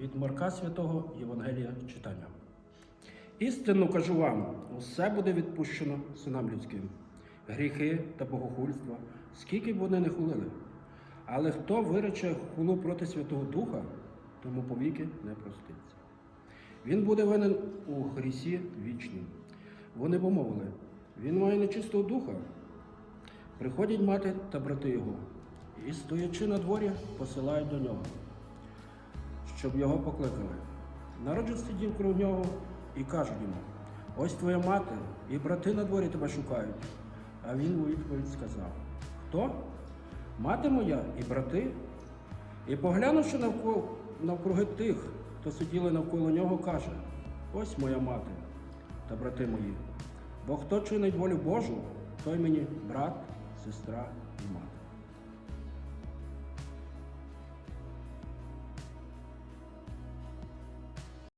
від Марка Святого Євангелія читання. Істинно кажу вам, усе буде відпущено синам людським, гріхи та богохульства, скільки б вони не хулили. Але хто вирече хулу проти Святого Духа, тому повіки не проститься. Він буде винен у грісі вічнім. Вони помовили, він має нечистого духа. Приходять мати та брати його, і, стоячи на дворі, посилають до нього, щоб його покликали. Народ сидів круг нього і кажуть йому: ось твоя мати, і брати на дворі тебе шукають. А він у відповідь сказав: Хто? Мати моя і брати? І поглянувши навкруги тих, хто сиділи навколо нього, каже: Ось моя мати та брати мої. Бо хто чинить волю Божу, той мені брат, сестра